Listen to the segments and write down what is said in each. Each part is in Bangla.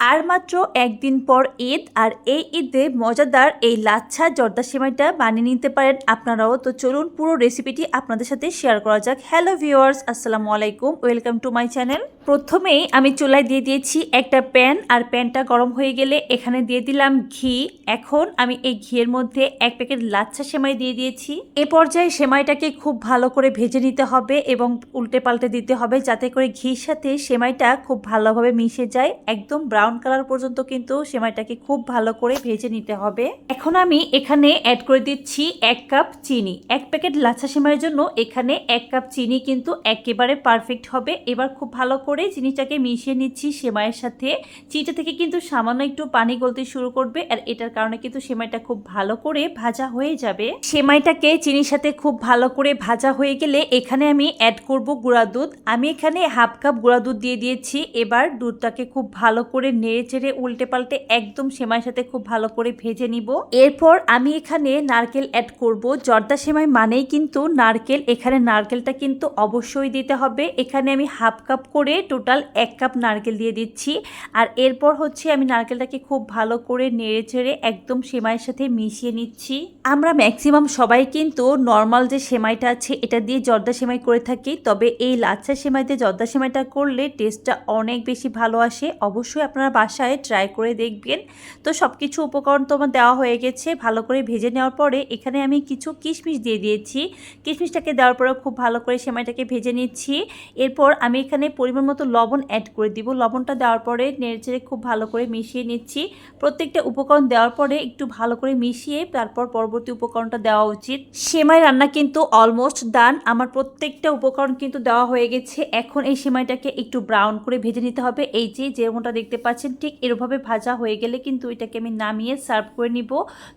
আর মাত্র একদিন পর ঈদ, আর এই ঈদে মজাদার এই লাচ্ছা জর্দা সেমাইটা বানিয়ে নিতে পারেন আপনারাও। তো চলুন পুরো রেসিপিটি আপনাদের সাথে শেয়ার করা যাক। হ্যালো ভিউয়ার্স আসসালামু আলাইকুম ওয়েলকাম টু মাই চ্যানেল প্রথমেই আমি চুলায় দিয়ে দিয়েছি একটা প্যান আর প্যানটা গরম হয়ে গেলে এখানে দিয়ে দিলাম ঘি। এখন আমি এই ঘিয়ের মধ্যে এক প্যাকেট লাচ্ছা সেমাই দিয়ে দিয়েছি। এ পর্যায়ে সেমাইটাকে খুব ভালো করে ভেজে নিতে হবে এবং উল্টে পাল্টে দিতে হবে যাতে করে ঘির সাথে সেমাইটা খুব ভালোভাবে মিশে যায়, একদম ব্রাউন কালার পর্যন্ত কিন্তু সেমাইটাকে খুব ভালো করে ভেজে নিতে হবে। এখন আমি এখানে অ্যাড করে দিচ্ছি এক কাপ চিনি। এক প্যাকেট লাচ্ছা সেমাইয়ের জন্য এখানে এক কাপ চিনি কিন্তু একেবারে পারফেক্ট হবে। এবার খুব ভালো করে চিনিটাকে মিশিয়ে নিচ্ছি সেমাইয়ের সাথে। চিনিটা থেকে কিন্তু সামান্য একটু পানি গলতে শুরু করবে আর এটার কারণে কিন্তু সেমাইটা খুব ভালো করে ভাজা হয়ে যাবে। সেমাইটাকে চিনির সাথে খুব ভালো করে ভাজা হয়ে গেলে এখানে আমি অ্যাড করব গুঁড়া দুধ। আমি এখানে হাফ কাপ গুঁড়া দুধ দিয়ে দিয়েছি। এবার দুধটাকে খুব ভালো করে নেড়ে চেড়ে উল্টে পাল্টে একদম সেমাইয়ের সাথে খুব ভালো করে ভেজে নিব। এরপর আমি এখানে নারকেল অ্যাড করব। জর্দা সেমাই মানেই কিন্তু নারকেল। এখানে নারকেলটা কিন্তু অবশ্যই দিতে হবে। এখানে আমি হাফ কাপ করে টোটাল এক কাপ নারকেল দিয়ে দিচ্ছি। আর এরপর হচ্ছে আমি নারকেলটাকে খুব ভালো করে নেড়ে চেড়ে একদম সেমাইয়ের সাথে মিশিয়ে নিচ্ছি। আমরা ম্যাক্সিমাম সবাই কিন্তু নর্মাল যে সেমাইটা আছে, এটা দিয়ে জর্দা সেমাই করে থাকি। তবে এই লাচ্ছা সেমাইতে জর্দা সেমাইটা করলে টেস্টটা অনেক বেশি ভালো আসে। অবশ্যই আপনারা বাসায় ট্রাই করে দেখবেন। তো সব কিছু উপকরণ তো আমার দেওয়া হয়ে গেছে, ভালো করে ভেজে নেওয়ার পরে এখানে আমি কিছু কিশমিশ দিয়ে দিয়েছি। কিশমিশটাকে দেওয়ার পরে খুব ভালো করে সেমাইটাকে ভেজে নিচ্ছি। এরপর আমি এখানে পরিমাণ মতো লবণ অ্যাড করে দিব। লবণটা দেওয়ার পরে নেড়েচেড়ে খুব ভালো করে মিশিয়ে নিচ্ছি। প্রত্যেকটা উপকরণ দেওয়ার পরে একটু ভালো করে মিশিয়ে তারপর পরবর্তী উপকরণটা দেওয়া উচিত। সেমাই রান্না কিন্তু অলমোস্ট ডান আমার প্রত্যেকটা উপকরণ কিন্তু দেওয়া হয়ে গেছে। এখন এই সেমাইটাকে একটু ব্রাউন করে ভেজে নিতে হবে। এই যে যেমনটা দেখতে পাচ্ছেন ঠিক এরভাবে ভাজা হয়ে গেলে কিন্তু এটাকে আমি নামিয়ে সার্ভ করে নিব।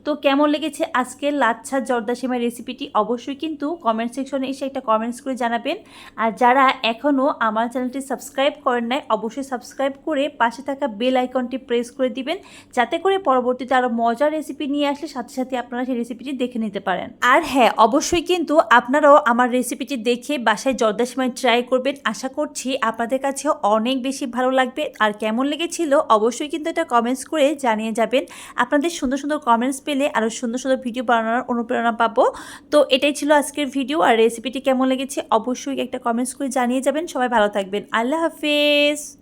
তো কেমন লেগেছে আজকের লাচ্ছা জর্দা সেমাই রেসিপিটি অবশ্যই কিন্তু কমেন্ট সেকশনে এসে একটা কমেন্টস করে জানাবেন। আর যারা এখনও আমার চ্যানেলটি সাবস্ক্রাইব করেন নাই, অবশ্যই সাবস্ক্রাইব করে পাশে থাকা বেল আইকনটি প্রেস করে দিবেন, যাতে করে পরবর্তীতে আরও মজার রেসিপি নিয়ে আসলে সাথে সাথে আপনারা সেই রেসিপিটি দেখে নিতে পারেন। আর হ্যাঁ অবশ্যই কিন্তু আপনারাও আমার রেসিপিটি দেখে বাসায় জর্দা সময় ট্রাই করবেন। আশা করছি আপনাদের কাছে অনেক বেশি ভালো লাগবে। আর কেমন লেগেছিল অবশ্যই কিন্তু এটা কমেন্টস করে জানিয়ে যাবেন। আপনাদের সুন্দর সুন্দর কমেন্টস পেলে আরও সুন্দর সুন্দর ভিডিও বানানোর অনুপ্রেরণা পাবো। তো এটাই ছিল আজকের ভিডিও আর রেসিপিটি কেমন লেগেছে অবশ্যই একটা কমেন্টস করে জানিয়ে যাবেন। সবাই ভালো থাকবেন। আল্লাহ হাফেজ!